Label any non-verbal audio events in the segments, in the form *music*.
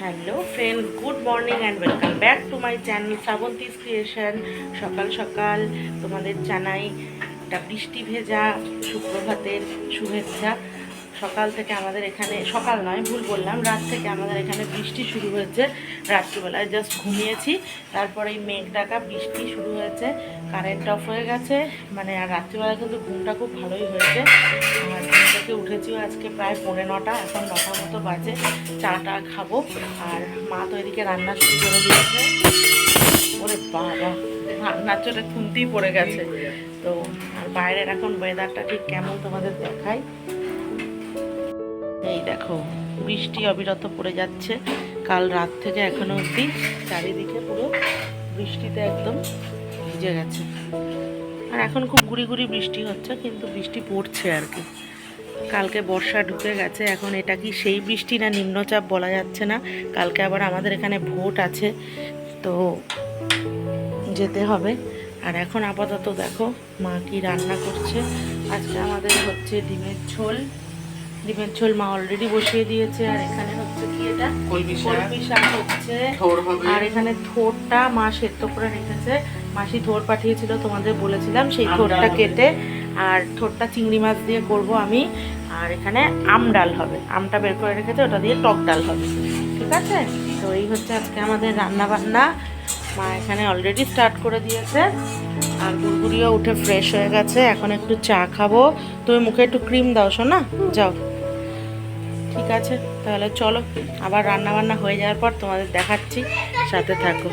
Hello friends good morning and welcome back to my channel Srabanti's creation সকাল সকাল তোমাদের জানাই একটা বৃষ্টি ভেজা সুপ্রভাতের শুভেচ্ছা। সকাল থেকে আমাদের এখানে, সকাল নয়, ভুল বললাম, রাত থেকে আমাদের এখানে বৃষ্টি শুরু হয়েছে। রাত্রিবেলায় জাস্ট ঘুমিয়েছি। তারপরে এই মেঘ ডাকা বৃষ্টি শুরু হয়েছে। কারেন্ট অফ হয়ে গেছে। মানে আর রাত্রিবেলায় কিন্তু ঘুমটা খুব ভালোই হয়েছে। আর থেকে উঠেছিও আজকে প্রায় পৌনে নটা, এখন নটার মতো বাজে। চাটা খাব, আর মা তো এদিকে রান্না শুরু করে দিয়েছে। ওরে বাবা, রান্নার চোটে খুনতেই পড়ে গেছে। তো, আর বাইরের এখন ওয়েদারটা ঠিক কেমন তোমাদের দেখাই। এই দেখো, বৃষ্টি অবিরত পড়ে যাচ্ছে। কাল রাত থেকে এখনও অবধি চারিদিকে পুরো বৃষ্টিতে একদম ভিজে গেছে। আর এখন খুব গুড়ি গুড়ি বৃষ্টি হচ্ছে, কিন্তু বৃষ্টি পড়ছে আর কি। কালকে বর্ষা ঢুকে গেছে এখন এটা কি সেই বৃষ্টি না নিম্নচাপ বলা যাচ্ছে না? কালকে আবার আমাদের এখানে ভোট আছে তো যেতে হবে। আর এখন আপাতত দেখো মা কি রান্না করছে। আজকে আমাদের হচ্ছে ডিমের ঝোল। ডিমের ঝোল মা অলরেডি বসিয়ে দিয়েছে আর এখানে হচ্ছে কি এটা? কলমি শাক। হচ্ছে। আর এখানে থোরটা মা সেদ্ধ করে রেখেছে। মাসি থোর পাঠিয়েছিল তোমাদের বলেছিলাম সেই থোরটা কেটে আর ঠোঁটটা চিংড়ি মাছ দিয়ে করব আমি। আর এখানে আম ডাল হবে। আমটা বের করে রেখেছে, ওটা দিয়ে টক ডাল হবে। ঠিক আছে? তো এই হচ্ছে আজকে আমাদের রান্না বান্না মা এখানে অলরেডি স্টার্ট করে দিয়েছে। আর গুড়গুড়িও উঠে ফ্রেশ হয়ে গেছে। এখন একটু চা খাব। তুমি মুখে একটু ক্রিম দাও শোনা যাও। ঠিক আছে? তাহলে চলো। আবার রান্না বান্না হয়ে যাওয়ার পর তোমাদের দেখাচ্ছি। সাথে থাকো।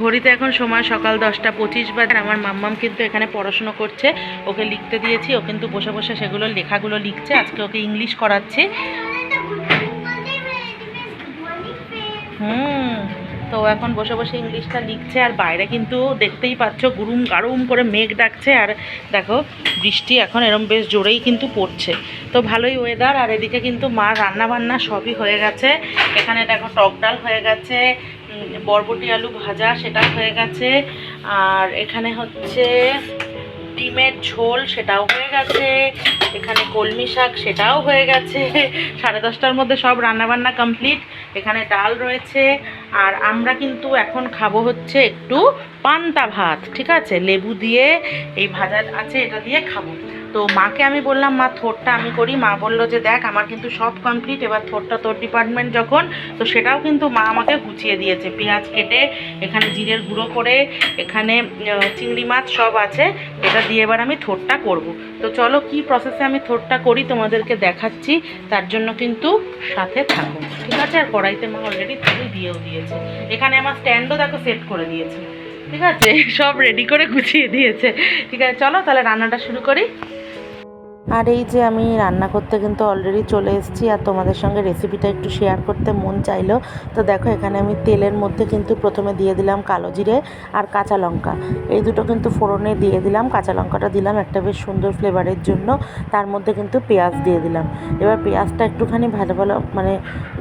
ঘড়িতে এখন সময় সকাল দশটা পঁচিশ বাজে। আমার মাম্মাম কিন্তু এখানে পড়াশুনো করছে। ওকে লিখতে দিয়েছি, ও কিন্তু বসে বসে সেগুলো লেখাগুলো লিখছে। আজকে ওকে ইংলিশ করাচ্ছি। হুম, তো এখন বসে বসে ইংলিশটা লিখছে। আর বাইরে কিন্তু দেখতেই পাচ্ছ, গুরুম গারুম করে মেঘ ডাকছে। আর দেখো, বৃষ্টি এখন এরম বেশ জোরেই কিন্তু পড়ছে। তো ভালোই ওয়েদার আর এদিকে কিন্তু মা রান্না বান্না সবই হয়ে গেছে। এখানে দেখো টক ডাল হয়ে গেছে। বরবটি আলু ভাজা, সেটা হয়ে গেছে। আর এখানে হচ্ছে ডিমের ঝোল, সেটাও হয়ে গেছে। এখানে কলমি শাক, সেটাও হয়ে গেছে। *laughs* সাড়ে দশটার মধ্যে সব রান্নাবান্না কমপ্লিট। এখানে ডাল রয়েছে। আর আমরা কিন্তু এখন খাব হচ্ছে একটু পান্তা ভাত, ঠিক আছে? লেবু দিয়ে এই ভাজা আছে, এটা দিয়ে খাব। তো মাকে আমি বললাম, মা, থোরটা আমি করি। মা বলল যে, দেখ, আমার কিন্তু সব কমপ্লিট এবার থোরটা তোর ডিপার্টমেন্ট যখন, তো সেটাও কিন্তু মা আমাকে গুছিয়ে দিয়েছে। পেঁয়াজ কেটে, এখানে জিরের গুঁড়ো করে, এখানে চিংড়ি মাছ সব আছে, এটা দিয়ে এবার আমি থোরটা করব। তো চলো, কি প্রসেসে আমি থোরটা করি তোমাদেরকে দেখাচ্ছি। তার জন্য কিন্তু সাথে থাকো। ঠিক আছে? আর কড়াইতে মা অলরেডি তেল দিয়েও দিয়েছে। এখানে আমার স্ট্যান্ডও দেখো সেট করে দিয়েছে। ঠিক আছে? সব রেডি করে গুছিয়ে দিয়েছে। ঠিক আছে, চলো, তাহলে রান্নাটা শুরু করি। আর এই যে আমি রান্না করতে কিন্তু অলরেডি চলে এসেছি আর তোমাদের সঙ্গে রেসিপিটা একটু শেয়ার করতে মন চাইলো। তো দেখো, এখানে আমি তেলের মধ্যে কিন্তু প্রথমে দিয়ে দিলাম কালো জিরে আর কাঁচা লঙ্কা। এই দুটো কিন্তু ফোড়নে দিয়ে দিলাম। কাঁচা লঙ্কাটা দিলাম একটা বেশ সুন্দর ফ্লেভারের জন্য। তার মধ্যে কিন্তু পেঁয়াজ দিয়ে দিলাম। এবার পেঁয়াজটা একটুখানি ভালো ভালো মানে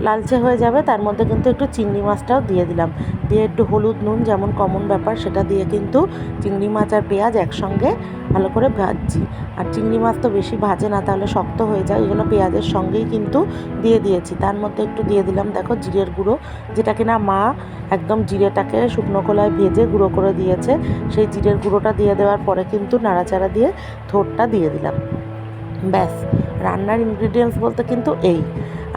লালচে হয়ে যাবে, তার মধ্যে কিন্তু একটু চিংড়ি মাছটাও দিয়ে দিলাম। দিয়ে একটু হলুদ নুন, যেমন কমন ব্যাপার, সেটা দিয়ে কিন্তু চিংড়ি মাছ আর পেঁয়াজ একসঙ্গে ভালো করে ভাজছি। আর চিংড়ি মাছ তো বেশি ভাজে না, তাহলে শক্ত হয়ে যায়। ওই জন্য পেঁয়াজের সঙ্গেই কিন্তু দিয়ে দিয়েছি। তার মধ্যে একটু দিয়ে দিলাম, দেখো, জিরের গুঁড়ো যেটা কিনা মা একদম জিরেটাকে শুকনো কলায় ভেজে গুঁড়ো করে দিয়েছে। সেই জিরের গুঁড়োটা দিয়ে দেওয়ার পরে কিন্তু নাড়াচাড়া দিয়ে থোরটা দিয়ে দিলাম। ব্যাস, রান্নার ইনগ্রিডিয়েন্টস বলতে কিন্তু এই,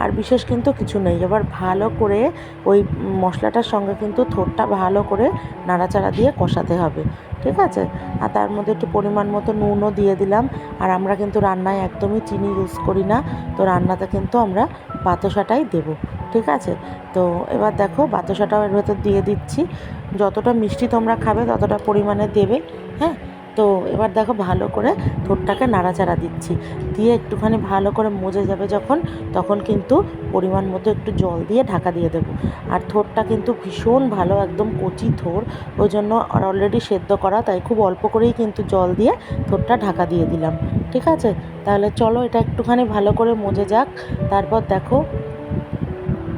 আর বিশেষ কিন্তু কিছু নেই। এবার ভালো করে ওই মশলাটার সঙ্গে কিন্তু থোরটা ভালো করে নাড়াচাড়া দিয়ে কষাতে হবে। ঠিক আছে? আর তার মধ্যে একটু পরিমাণ মতো নুনও দিয়ে দিলাম। আর আমরা কিন্তু রান্নায় একদমই চিনি ইউজ করি না। তো রান্নাতে কিন্তু আমরা বাতাসাটাই দেব। ঠিক আছে? তো এবার দেখো, বাতাসাটাও এর ভেতর দিয়ে দিচ্ছি। যতটা মিষ্টি তোমরা খাবে, ততটা পরিমাণে দেবে। হ্যাঁ? তো এবার দেখো ভালো করে থোরটাকে নাড়াচাড়া দিচ্ছি। দিয়ে একটুখানি ভালো করে মজে যাবে যখন, তখন কিন্তু পরিমাণ মতো একটু জল দিয়ে ঢাকা দিয়ে দেবো। আর থোরটা কিন্তু ভীষণ ভালো, একদম কচি থোর ওই জন্য অলরেডি সেদ্ধ করা, তাই খুব অল্প করেই কিন্তু জল দিয়ে থোরটা ঢাকা দিয়ে দিলাম। ঠিক আছে? তাহলে চলো এটা একটুখানি ভালো করে মজে যাক। তারপর দেখো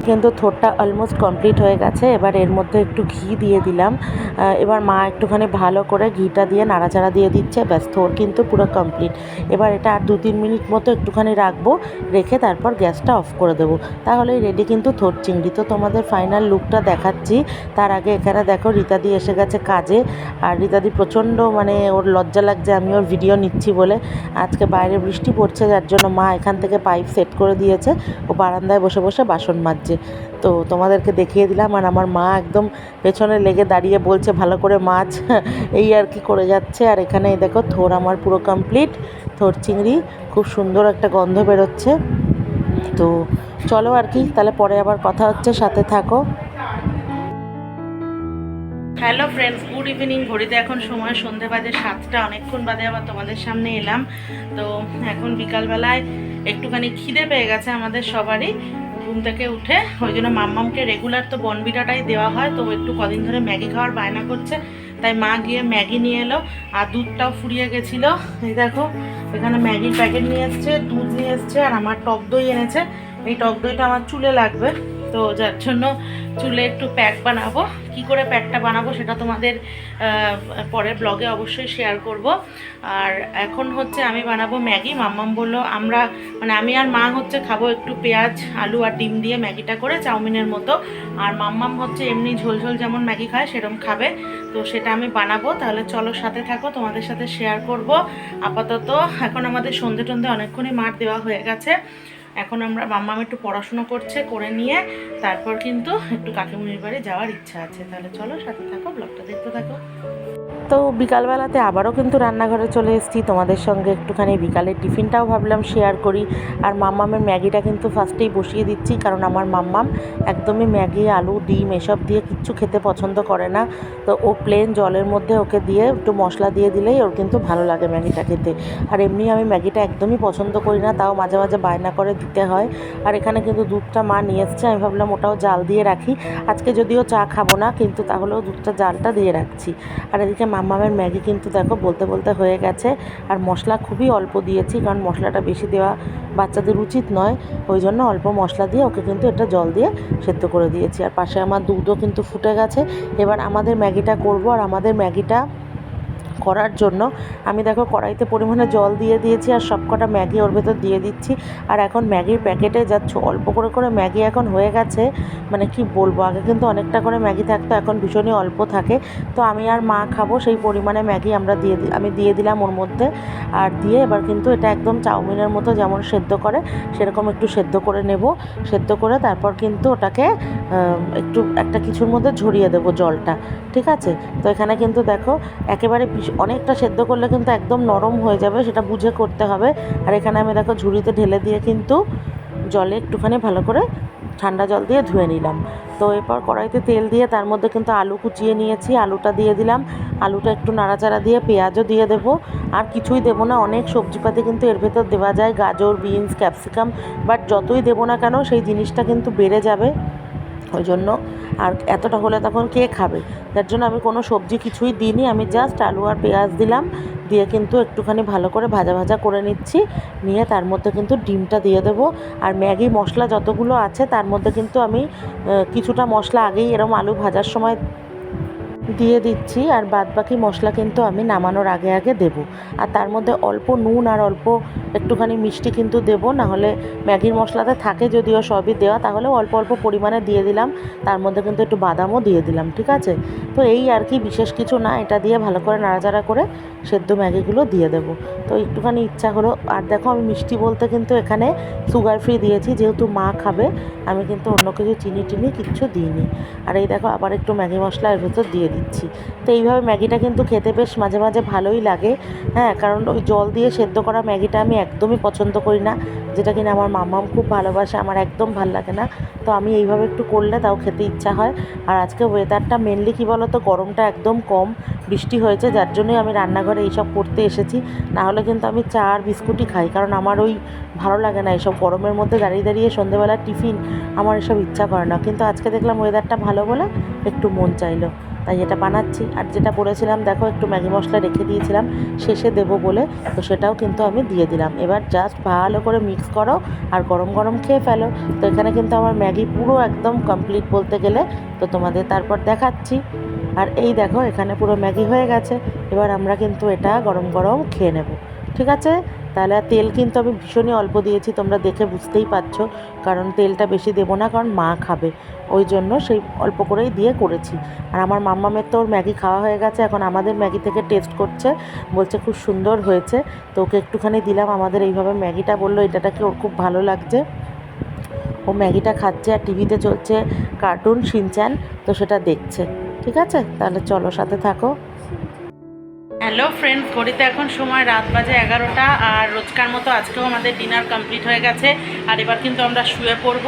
কিন্তু থোরটা অলমোস্ট কমপ্লিট হয়ে গেছে। এবার এর মধ্যে একটু ঘি দিয়ে দিলাম। এবার মা একটুখানি ভালো করে ঘিটা দিয়ে নাড়াচাড়া দিয়ে দিচ্ছে। ব্যাস, থোর কিন্তু পুরো কমপ্লিট এবার এটা আর দু তিন মিনিট মতো একটুখানি রাখব। রেখে তারপর গ্যাসটা অফ করে দেবো। তাহলেই রেডি কিন্তু থোর চিংড়ি। তো তোমাদের ফাইনাল লুকটা দেখাচ্ছি। তার আগে এখানে দেখো, রীতাদি এসে গেছে কাজে। আর রীতাদি প্রচণ্ড মানে ওর লজ্জা লাগছে, আমি ওর ভিডিও নিচ্ছি বলে। আজকে বাইরে বৃষ্টি পড়ছে, যার জন্য মা এখান থেকে পাইপ সেট করে দিয়েছে। ও বারান্দায় বসে বসে বাসন মাজছে। তো তোমাদেরকে দেখিয়ে দিলাম আর আমার মা একদম পেছনে লেগে দাঁড়িয়ে বলছে, ভালো করে মাছ *laughs* এই আর কি করে যাচ্ছে। আর এখানে দেখো থোর আমার পুরো কমপ্লিট থোর চিংড়ি, খুব সুন্দর একটা গন্ধ বেরোচ্ছে। তো চলো আর কি, তাহলে পরে আবার কথা হচ্ছে, সাথে থাকো। হ্যালো ফ্রেন্ডস গুড ইভিনিং ঘড়িতে এখন সময় সন্ধে বাজে সাতটা, অনেকক্ষণ বাদে আবার তোমাদের সামনে এলাম। তো এখন বিকালবেলায় একটুখানি খিদে পেয়ে গেছে আমাদের সবারই। ঘুম থেকে উঠে, ওই জন্য মাম্মামকে রেগুলার তো বনবিটাটাই দেওয়া হয়, তো একটু কদিন ধরে ম্যাগি খাওয়ার বায়না করছে, তাই মা গিয়ে ম্যাগি নিয়ে এলো, আর দুধটাও ফুরিয়ে গেছিল। এই দেখো, এখানে ম্যাগির প্যাকেট নিয়ে এসছে, দুধ নিয়ে এসছে, আর আমার টক দই এনেছে, এই টক দইটা আমার চুলে লাগবে, তো যার জন্য চুলে একটু প্যাক বানাবো। কি করে প্যাকটা বানাবো সেটা তোমাদের পরের ব্লগে অবশ্যই শেয়ার করব। আর এখন হচ্ছে আমি বানাবো ম্যাগি। মাম্মাম বলল, আমরা মানে আমি আর মা হচ্ছে খাব একটু পেঁয়াজ, আলু আর ডিম দিয়ে ম্যাগিটা করে চাউমিনের মতো। আর মাম্মাম হচ্ছে এমনি ঝোলঝোল যেমন ম্যাগি খায় সেরকম খাবে। তো সেটা আমি বানাবো। তাহলে চলো সাথে থাকো, তোমাদের সাথে শেয়ার করব। আপাতত এখন আমাদের সন্ধে টন্ধে অনেকক্ষণই মাঠ দেওয়া হয়ে গেছে। এখন আমরা মাম্মাম একটু পড়াশুনো করছে, করে নিয়ে তারপর কিন্তু একটু কাকিমুনির বাড়ি যাওয়ার ইচ্ছা আছে। তাহলে চলো সাথে থাকো ব্লগটা দেখতে থাকো। তো বিকালবেলাতে আবারও কিন্তু রান্নাঘরে চলে এসেছি। তোমাদের সঙ্গে একটুখানি বিকালের টিফিনটাও ভাবলাম শেয়ার করি। আর মাম্মামের ম্যাগিটা কিন্তু ফার্স্টেই বসিয়ে দিচ্ছি, কারণ আমার মাম্মাম একদমই ম্যাগি, আলু, ডিম এসব দিয়ে কিচ্ছু খেতে পছন্দ করে না। তো ও প্লেন জলের মধ্যে ওকে দিয়ে একটু মশলা দিয়ে দিলেই ওর কিন্তু ভালো লাগে ম্যাগিটা খেতে। আর এমনি আমি ম্যাগিটা একদমই পছন্দ করি না, তাও মাঝে মাঝে বায়না করে দিতে হয়। আর এখানে কিন্তু দুধটা মা নিয়ে এসছে, আমি ভাবলাম ওটাও জাল দিয়ে রাখি। আজকে যদিও চা খাব না, কিন্তু তাহলেও দুধটা জালটা দিয়ে রাখছি। আর এদিকে মাম্মামের ম্যাগি কিন্তু দেখো বলতে বলতে হয়ে গেছে। আর মশলা খুবই অল্প দিয়েছি, কারণ মশলাটা বেশি দেওয়া বাচ্চাদের উচিত নয়। ওই জন্য অল্প মশলা দিয়ে ওকে কিন্তু এটা জল দিয়ে সেদ্ধ করে দিয়েছি। আর পাশে আমার দুধও কিন্তু ফুটে গেছে। এবার আমাদের ম্যাগিটা করব, আর আমাদের ম্যাগিটা করার জন্য। আমি দেখো কড়াইতে পরিমাণে জল দিয়ে দিয়েছি আর সব কটা ম্যাগি ওর ভেতর দিয়ে দিচ্ছি। আর এখন ম্যাগির প্যাকেটে যাচ্ছ অল্প করে করে ম্যাগি এখন হয়ে গেছে মানে কি বলব, আগে কিন্তু অনেকটা করে ম্যাগি থাকতো, এখন ভীষণই অল্প থাকে। তো আমি আর মা খাব, সেই পরিমাণে ম্যাগি আমরা দিয়ে আমি দিয়ে দিলাম ওর মধ্যে। আর দিয়ে এবার কিন্তু এটা একদম চাউমিনের মতো যেমন সেদ্ধ করে, সেরকম একটু সেদ্ধ করে নেব। সেদ্ধ করে তারপর কিন্তু ওটাকে একটু একটা কিছুর মধ্যে ঝরিয়ে দেবো জলটা, ঠিক আছে? তো এখানে কিন্তু দেখো, একেবারে অনেকটা সেদ্ধ করলে কিন্তু একদম নরম হয়ে যাবে, সেটা বুঝে করতে হবে। আর এখানে আমি দেখো ঝুড়িতে ঢেলে দিয়ে কিন্তু জলে একটুখানি ভালো করে ঠান্ডা জল দিয়ে ধুয়ে নিলাম। তো এরপর কড়াইতে তেল দিয়ে তার মধ্যে কিন্তু আলু কুচিয়ে নিয়েছি, আলুটা দিয়ে দিলাম। আলুটা একটু নাড়াচাড়া দিয়ে পেঁয়াজও দিয়ে দেবো। আর কিছুই দেবো না, অনেক সবজিপাতি কিন্তু এর ভেতর দেওয়া যায়, গাজর, বিনস, ক্যাপসিকাম। বাট যতই দেবো না কেন, সেই জিনিসটা কিন্তু বেড়ে যাবে। ওই জন্য। আর এতটা হলে তখন কে খাবে? যার জন্য আমি কোনো সবজি কিছুই দিইনি। আমি জাস্ট আলু আর পেঁয়াজ দিলাম। দিয়ে কিন্তু একটুখানি ভালো করে ভাজা ভাজা করে নিচ্ছি। নিয়ে তার মধ্যে কিন্তু ডিমটা দিয়ে দেবো। আর ম্যাগি মশলা যতগুলো আছে, তার মধ্যে কিন্তু আমি কিছুটা মশলা আগেই এরম আলু ভাজার সময় দিয়ে দিচ্ছি আর বাদ বাকি মশলা কিন্তু আমি নামানোর আগে আগে দেব। আর তার মধ্যে অল্প নুন আর অল্প একটুখানি মিষ্টি কিন্তু দেব না হলে ম্যাগির মশলাতে থাকে যদিও সবই দেওয়া তাহলে অল্প অল্প পরিমাণে দিয়ে দিলাম। তার মধ্যে কিন্তু একটু বাদামও দিয়ে দিলাম, ঠিক আছে? তো এই আর কি বিশেষ কিছু না, এটা দিয়ে ভালো করে নাড়াচাড়া করে সেদ্ধ ম্যাগিগুলো দিয়ে দেবো। তো একটুখানি ইচ্ছা হলো, আর দেখো আমি মিষ্টি বলতে কিন্তু এখানে সুগার ফ্রি দিয়েছি, যেহেতু মা খাবে, আমি কিন্তু অন্য কিছু চিনি টিনি কিচ্ছু দিইনি। আর এই দেখো আবার একটু ম্যাগি মশলা এর ভেতর দিয়ে দিচ্ছি। তো এইভাবে ম্যাগিটা কিন্তু খেতে বেশ মাঝে মাঝে ভালোই লাগে। হ্যাঁ কারণ ওই জল দিয়ে সেদ্ধ করা ম্যাগিটা আমি একদমই পছন্দ করি না, যেটা কিনা আমার মামাম খুব ভালোবাসে, আমার একদম ভালো লাগে না। তো আমি এইভাবে একটু করলে তাও খেতে ইচ্ছা হয়। আর আজকে ওয়েদারটা মেনলি কী বলো তো গরমটা একদম কম, বৃষ্টি হয়েছে, যার জন্যই আমি রান্নাঘরে এইসব করতে এসেছি। না হলে কিন্তু আমি চা আর বিস্কুটই খাই, কারণ আমার ওই ভালো লাগে না এইসব গরমের মধ্যে দাঁড়িয়ে দাঁড়িয়ে সন্ধেবেলার টিফিন, আমার এসব ইচ্ছা করে না। কিন্তু আজকে দেখলাম ওয়েদারটা ভালো বলে একটু মন চাইলো। তাই এটা বানাচ্ছি। আর যেটা বলেছিলাম দেখো একটু ম্যাগি মশলা রেখে দিয়েছিলাম, শেষে দেবো বলে, তো সেটাও কিন্তু আমি দিয়ে দিলাম। এবার জাস্ট ভালো করে মিক্স করো আর গরম গরম খেয়ে ফেলো। তো এখানে কিন্তু আমার ম্যাগি পুরো একদম কমপ্লিট বলতে গেলে, তো তোমাদের তারপর দেখাচ্ছি। আর এই দেখো, এখানে পুরো ম্যাগি হয়ে গেছে। এবার আমরা কিন্তু এটা গরম গরম খেয়ে নেব। ঠিক আছে? তাহলে তেল কিন্তু আমি ভীষণই অল্প দিয়েছি, তোমরা দেখে বুঝতেই পারছ। কারণ তেলটা বেশি দেবো না, কারণ মা খাবে। ওই জন্য সেই অল্প করেই দিয়ে করেছি। আর আমার মাম্মামের তো ওর ম্যাগি খাওয়া হয়ে গেছে, এখন আমাদের ম্যাগি থেকে টেস্ট করছে। বলছে খুব সুন্দর হয়েছে। তো ওকে একটুখানি দিলাম, আমাদের এইভাবে ম্যাগিটা বলল এটাটা কি ওর খুব ভালো লাগছে। ও ম্যাগিটা খাচ্ছে আর টিভিতে চলছে কার্টুন শিনচ্যান, তো সেটা দেখছে। ঠিক আছে? তাহলে চলো সাথে থাকো। হ্যালো ফ্রেন্ডস ঘড়িতে এখন সময় রাত বাজে এগারোটা, আর রোজকার মতো আজকেও আমাদের ডিনার কমপ্লিট হয়ে গেছে। আর এবার কিন্তু আমরা শুয়ে পড়ব।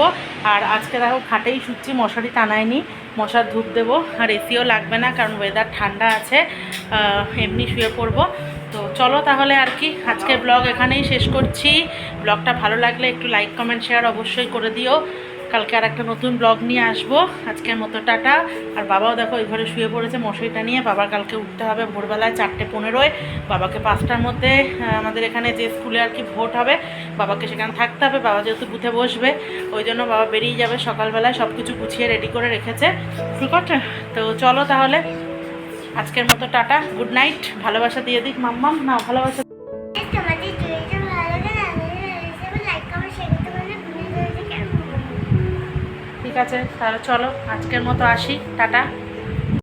আর আজকে দেখো, খাটেই শুচ্ছি, মশারি টানায়নি মশার ধূপ দেবো, আর এসিও লাগবে না, কারণ ওয়েদার ঠান্ডা আছে। এমনি শুয়ে পড়ব। তো চলো তাহলে আর কি, আজকের ব্লগ এখানেই শেষ করছি। ব্লগটা ভালো লাগলে একটু লাইক কমেন্ট শেয়ার অবশ্যই করে দিও। কালকে আর একটা নতুন ব্লগ নিয়ে আসব। আজকের মতো টাটা। আর বাবাও দেখো ওই ঘরে শুয়ে পড়েছে মশারিটা নিয়ে। বাবার কালকে উঠতে হবে ভোরবেলায় চারটে পনেরোয়। বাবাকে পাঁচটার মধ্যে আমাদের এখানে যে স্কুলে আর কি ভোট হবে, বাবাকে সেখানে থাকতে হবে। বাবা যেহেতু বুথে বসবে, ওই জন্য বাবা বেরিয়ে যাবে সকালবেলায়। সব কিছু গুছিয়ে রেডি করে রেখেছে। আছে? তো চলো তাহলে। আজকের মতো টাটা। গুড নাইট ভালোবাসা দিয়ে দিক মাম্মাম। না, ভালোবাসা আছে তাহলে চলো আজকের মতো আসি টাটা।